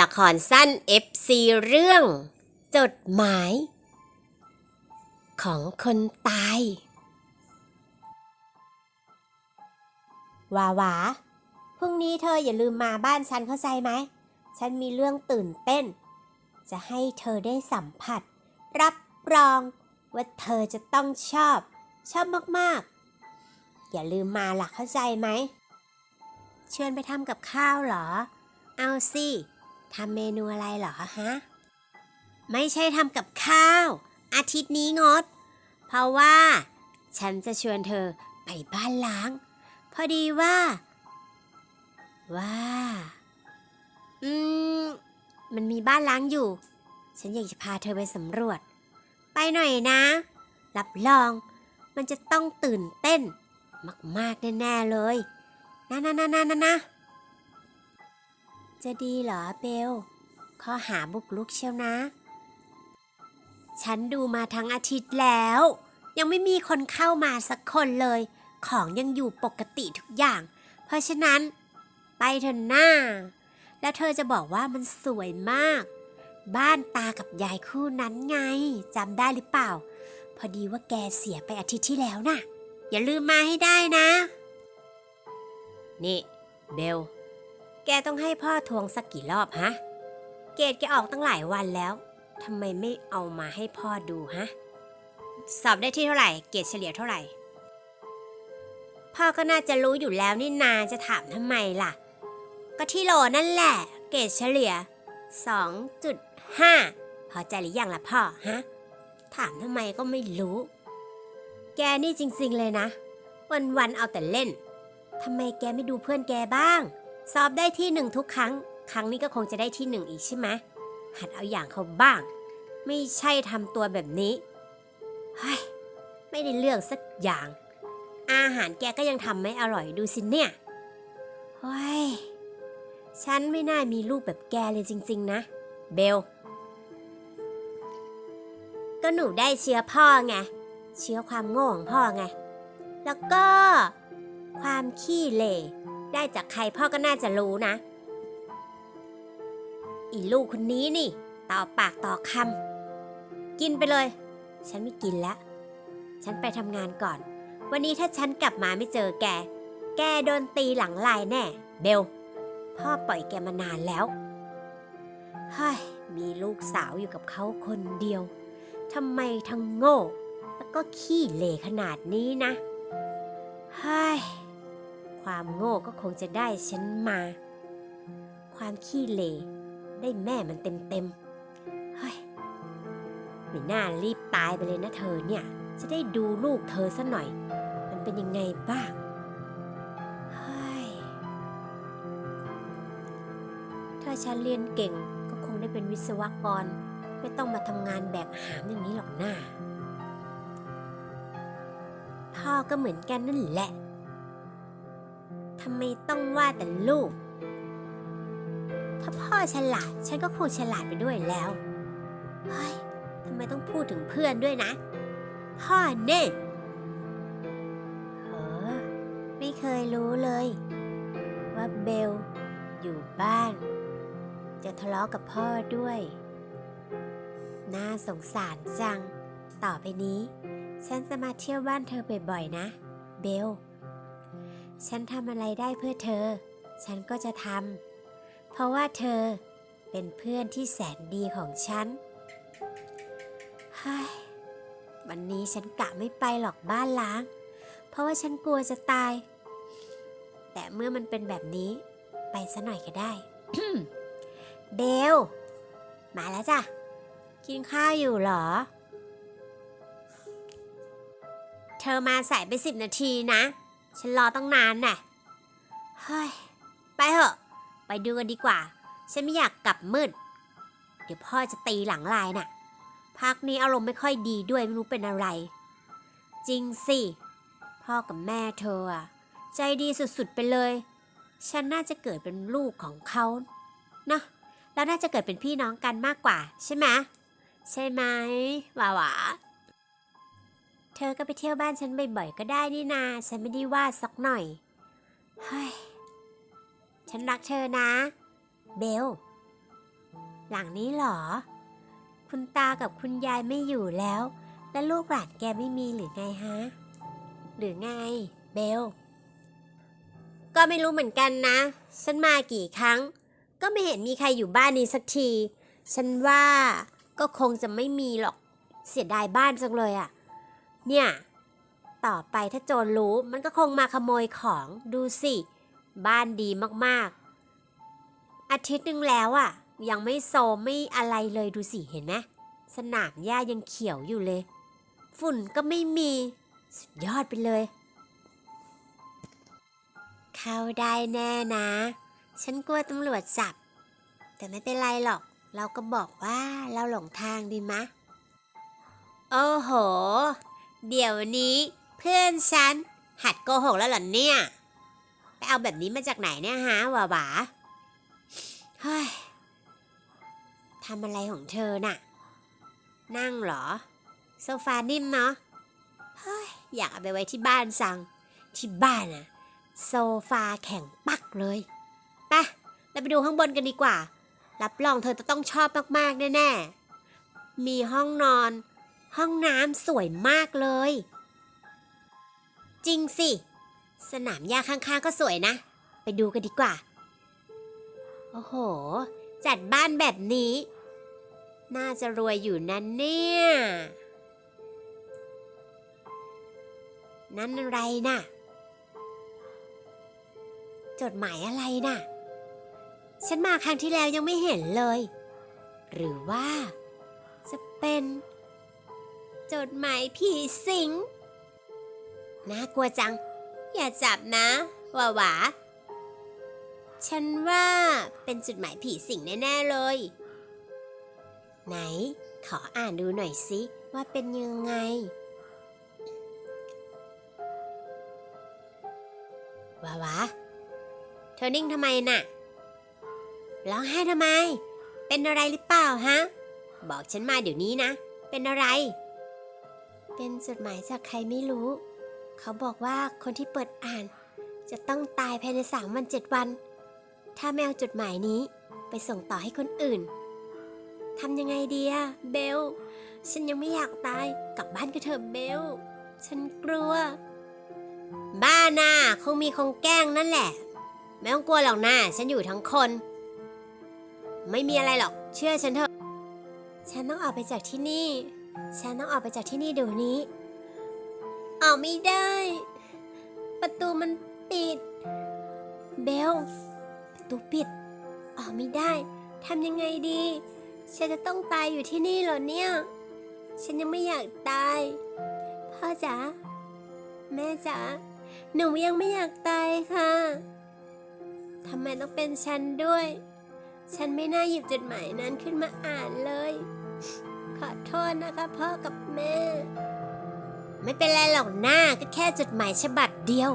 ละครสั้น FC เรื่อง จดหมาย ของคนตาย วาวาพรุ่งนี้เธออย่าลืมมาบ้านฉันเข้าใจไหม ฉันมีเรื่องตื่นเต้น จะให้เธอได้สัมผัส รับรอง ว่าเธอจะต้องชอบ ชอบมากๆ อย่าลืมมาล่ะเข้าใจไหมเชิญไปทำกับข้าวเหรอ เอาสิ ทำเมนูอะไรเหรอฮะ ไม่ใช่ทำกับข้าว อาทิตย์นี้งด เพราะว่า ฉันจะชวนเธอไปบ้านล้าง พอดีว่า ว่า อืม มันมีบ้านล้างอยู่ ฉันอยากจะพาเธอไปสำรวจ ไปหน่อยนะ รับรอง มันจะต้องตื่นเต้น มากๆแน่ๆเลยนะนะนะนะนะนะ จะดีเหรอเบลข้อหาบุกลุกเชียวนะ ฉันดูมาทั้งอาทิตย์แล้ว ยังไม่มีคนเข้ามาสักคนเลย ของยังอยู่ปกติทุกอย่าง เพราะฉะนั้น ไปเถอะหน้า แล้วเธอจะบอกว่ามันสวยมาก บ้านตากับยายคู่นั้นไงจำได้หรือเปล่า พอดีว่าแกเสียไปอาทิตย์ที่แล้วน่ะ อย่าลืมมาให้ได้นะ นี่เบล แกต้องให้พ่อทวงสักกี่รอบฮะ เกรดแกออกตั้งหลายวันแล้วทำไมไม่เอามาให้พ่อดูฮะ สอบได้ที่เท่าไหร่ เกรดเฉลี่ยเท่าไหร่ พ่อก็น่าจะรู้อยู่แล้วนี่นาจะถามทำไมล่ะ ก็ที่โหลนั่นแหละ เกรดเฉลี่ย 2.5 พอใจหรือยังล่ะพ่อฮะ ถามทำไมก็ไม่รู้ แกนี่จริงๆเลยนะ วันๆเอาแต่เล่นทำไมแกไม่ดูเพื่อนแกบ้าง สอบได้ที่หนึ่งทุกครั้ง ครั้งนี้ก็คงจะได้ที่หนึ่งอีกใช่ไหมหัดเอาอย่างเขาบ้าง ไม่ใช่ทำตัวแบบนี้เฮ้ยไม่ได้เรื่องสักอย่าง อาหารแกก็ยังทำไม่อร่อยดูสิเนี่ยเฮ้ยฉันไม่น่ามีลูกแบบแกเลยจริง ๆ นะ เบล ก็หนูได้เชื้อพ่อไง เชื้อความโง่ของพ่อไง แล้วก็ ความขี้เหร่ ได้จากใครพ่อก็น่าจะรู้นะ อีลูกคนนี้นี่ ต่อปากต่อคำกินไปเลย ฉันไม่กินแล้ว ฉันไปทำงานก่อน วันนี้ถ้าฉันกลับมาไม่เจอแก แกโดนตีหลังลายแน่ เบล พ่อปล่อยแกมานานแล้วเฮ้ยมีลูกสาวอยู่กับเขาคนเดียวทำไมทั้งโง่ แล้วก็ขี้เหร่ขนาดนี้นะเฮ้ย ความโง่ก็คงจะได้ฉันมา ความขี้เหร่ได้แม่มันเต็มเต็มๆ เฮ้ย ไม่น่ารีบตายไปเลยนะเธอเนี่ย จะได้ดูลูกเธอซะหน่อย มันเป็นยังไงบ้าง เฮ้ย ถ้าฉันเรียนเก่งก็คงได้เป็นวิศวกร ไม่ต้องมาทำงานแบกหามอย่างนี้หรอกหน้าพ่อก็เหมือนกันนั่นแหละ ทำไมต้องว่าแต่ลูก ถ้าพ่อฉลาด ฉันก็คงฉลาดไปด้วยแล้ว เฮ้ยทำไมต้องพูดถึงเพื่อนด้วยนะ พ่อเน่เออไม่เคยรู้เลย ว่าเบล อยู่บ้าน จะทะเลาะกับพ่อด้วย น่าสงสารจัง ต่อไปนี้ ฉันจะมาเที่ยวบ้านเธอบ่อยๆนะ เบล ฉันทำอะไรได้เพื่อเธอ ฉันก็จะทำ เพราะว่าเธอเป็นเพื่อนที่แสนดีของฉันเฮ้ยวันนี้ฉันกะไม่ไปหรอกบ้านล้าง เพราะว่าฉันกลัวจะตาย แต่เมื่อมันเป็นแบบนี้ ไปซะหน่อยก็ได้เบลมาแล้วจ้ะ กินข้าวอยู่หรอ เธอมาสายไปสิบนาทีนะ ฉันรอตั้งนานน่ะ เฮ้ย ไปเถอะ ไปดูกันดีกว่า ฉันไม่อยากกลับมืด เดี๋ยวพ่อจะตีหลังลายน่ะ พักนี้อารมณ์ไม่ค่อยดีด้วยไม่รู้เป็นอะไร จริงสิ พ่อกับแม่เธออะใจดีสุดๆไปเลย ฉันน่าจะเกิดเป็นลูกของเขานะแล้วน่าจะเกิดเป็นพี่น้องกันมากกว่าใช่ไหมใช่ไหมหวาวา เธอก็ไปเที่ยวบ้านฉันบ่อยๆก็ได้นี่นา ฉันไม่ได้ว่าสักหน่อย เฮ้ย ฉันรักเธอนะ เบล หลังนี้เหรอ คุณตากับคุณยายไม่อยู่แล้ว แล้วลูกหลานแกไม่มีหรือไงฮะ หรือไง เบล ก็ไม่รู้เหมือนกันนะ ฉันมากี่ครั้ง ก็ไม่เห็นมีใครอยู่บ้านนี้สักที ฉันว่าก็คงจะไม่มีหรอก เสียดายบ้านจังเลยอะ เนี่ย ต่อไปถ้าโจรรู้มันก็คงมาขโมยของดูสิ บ้านดีมากๆ อาทิตย์หนึ่งแล้วอะยังไม่โซมไม่อะไรเลยดูสิเห็นไหมสนามหญ้ายังเขียวอยู่เลย ฝุ่นก็ไม่มี สุดยอดไปเลย เข้าได้แน่นะ ฉันกลัวตำรวจจับ แต่ไม่เป็นไรหรอก เราก็บอกว่าเราหลงทางดีมะ โอ้โห เดี๋ยวนี้เพื่อนฉัน หัดโกหกแล้วเหรอเนี่ย ไปเอาแบบนี้มาจากไหนเนี่ยฮะหวาหวาเฮ้ยทำอะไรของเธอน่ะ นั่งเหรอ โซฟานิ่มเนาะเฮ้ยอยากเอาไปไว้ที่บ้านสังที่บ้านอะโซฟาแข็งปักเลยไปเราไปดูข้างบนกันดีกว่า รับรองเธอจะต้องชอบมากๆแน่ๆมีห้องนอน ห้องน้ำสวยมากเลย จริงสิ สนามหญ้าข้างๆก็สวยนะ ไปดูกันดีกว่า โอ้โห จัดบ้านแบบนี้ น่าจะรวยอยู่นั่นเนี่ย นั่นอะไรน่ะ จดหมายอะไรน่ะ ฉันมาครั้งที่แล้วยังไม่เห็นเลย หรือว่าจะเป็น จดหมายผีสิง น่ากลัวจัง อย่าจับนะหวาหวาฉันว่าเป็นจดหมายผีสิงแน่ ๆ เลย ไหน ขออ่านดูหน่อยสิว่าเป็นยังไง วาวาเธอนิ่งทำไมน่ะ ร้องไห้ทำไม เป็นอะไรหรือเปล่าฮะ บอกฉันมาเดี๋ยวนี้นะ เป็นอะไร เป็นจดหมายจากใครไม่รู้ เขาบอกว่าคนที่เปิดอ่าน จะต้องตายภายในสามวันเจ็ดวัน ถ้าไม่เอาจดหมายนี้ไปส่งต่อให้คนอื่นทำยังไงดีอะเบล ฉันยังไม่อยากตายกลับบ้านกันเถอะเบล ฉันกลัว บ้าน่ะคงมีคงแกล้งนั่นแหละ ไม่ต้องกลัวหรอกนะฉันอยู่ทั้งคน ไม่มีอะไรหรอก เชื่อฉันเถอะ ฉันต้องออกไปจากที่นี่ ฉันต้องออกไปจากที่นี่เดี๋ยวนี้ ออกไม่ได้ ประตูมันปิด เบล ประตูปิด ออกไม่ได้ ทำยังไงดี ฉันจะต้องตายอยู่ที่นี่เหรอเนี่ย ฉันยังไม่อยากตาย พ่อจ๋า แม่จ๋า หนูยังไม่อยากตายค่ะ ทำไมต้องเป็นฉันด้วย ฉันไม่น่าหยิบจดหมายนั้นขึ้นมาอ่านเลย อโทษนะคะพ่อกับแม่ ไม่เป็นไรหรอกหน้าก็แค่จดหมายฉบับเดียว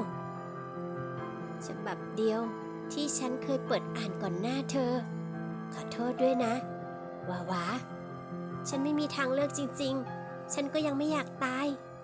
ฉบับเดียวที่ฉันเคยเปิดอ่านก่อนหน้าเธอ ขอโทษด้วยนะวาวาฉันไม่มีทางเลือกจริง ๆ ฉันก็ยังไม่อยากตาย